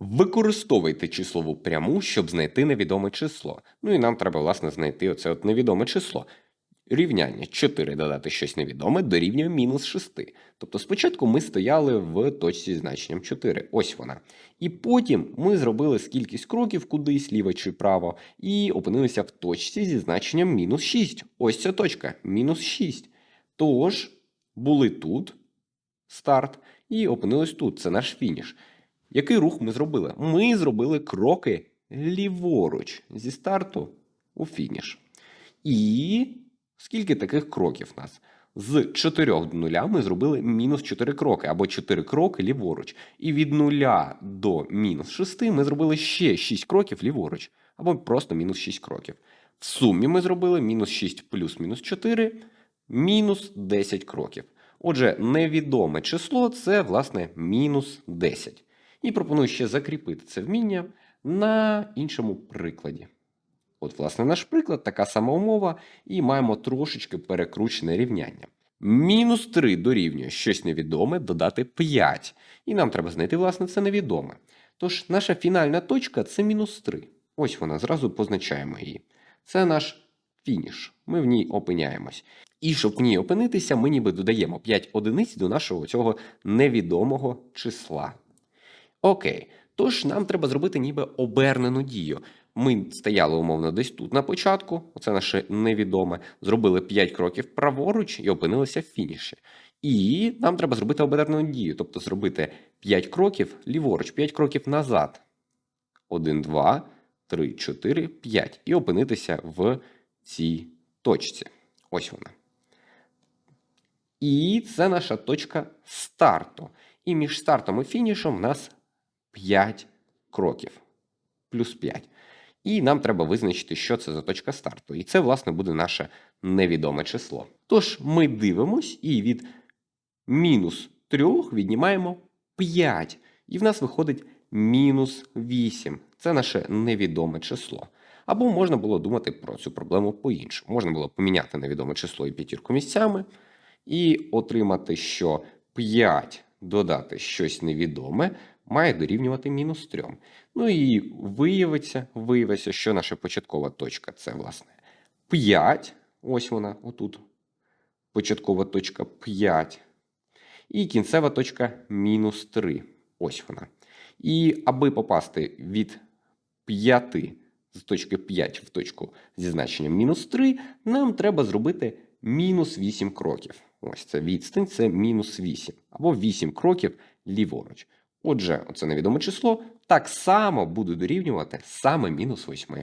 Використовуйте числову пряму, щоб знайти невідоме число. Ну і нам треба, власне, знайти оце от невідоме число. Рівняння 4 додати щось невідоме дорівнює мінус 6. Тобто спочатку ми стояли в точці зі значенням 4. Ось вона. І потім ми зробили скількись кроків кудись, ліво чи право, і опинилися в точці зі значенням мінус 6. Ось ця точка, мінус 6. Тож, були тут, старт, і опинились тут. Це наш фініш. Який рух ми зробили? Ми зробили кроки ліворуч зі старту у фініш. І скільки таких кроків в нас? З 4 до 0 ми зробили мінус 4 кроки, або 4 кроки ліворуч. І від 0 до мінус 6 ми зробили ще 6 кроків ліворуч, або просто мінус 6 кроків. В сумі ми зробили мінус 6 плюс мінус 4, мінус 10 кроків. Отже, невідоме число це, власне, мінус 10. І пропоную ще закріпити це вміння на іншому прикладі. От, власне, наш приклад, така сама умова, і маємо трошечки перекручене рівняння. Мінус 3 дорівнює щось невідоме додати 5. І нам треба знайти, власне, це невідоме. Тож наша фінальна точка це мінус 3. Ось вона, зразу позначаємо її. Це наш фініш. Ми в ній опиняємось. І щоб в ній опинитися, ми ніби додаємо 5 одиниць до нашого цього невідомого числа. Окей, тож нам треба зробити ніби обернену дію. Ми стояли умовно десь тут на початку, це наше невідоме, зробили 5 кроків праворуч і опинилися в фініші. І нам треба зробити обернену дію, тобто зробити 5 кроків ліворуч, 5 кроків назад. 1, 2, 3, 4, 5. І опинитися в цій точці. Ось вона. І це наша точка старту. І між стартом і фінішом в нас 5 кроків. Плюс 5. І нам треба визначити, що це за точка старту. І це, власне, буде наше невідоме число. Тож ми дивимось і від мінус 3 віднімаємо 5. І в нас виходить мінус 8. Це наше невідоме число. Або можна було думати про цю проблему по-іншому. Можна було поміняти невідоме число і п'ятірку місцями, і отримати, що 5 додати щось невідоме має дорівнювати мінус 3. Ну і виявиться, виявиться, що наша початкова точка це, власне, 5. Ось вона, отут. Початкова точка 5. І кінцева точка мінус 3. Ось вона. І аби попасти від 5 з точки 5 в точку зі значенням мінус 3, нам треба зробити мінус 8 кроків. Ось це відстань, це мінус 8. Або 8 кроків ліворуч. Отже, оце невідоме число так само буде дорівнювати саме мінус 8.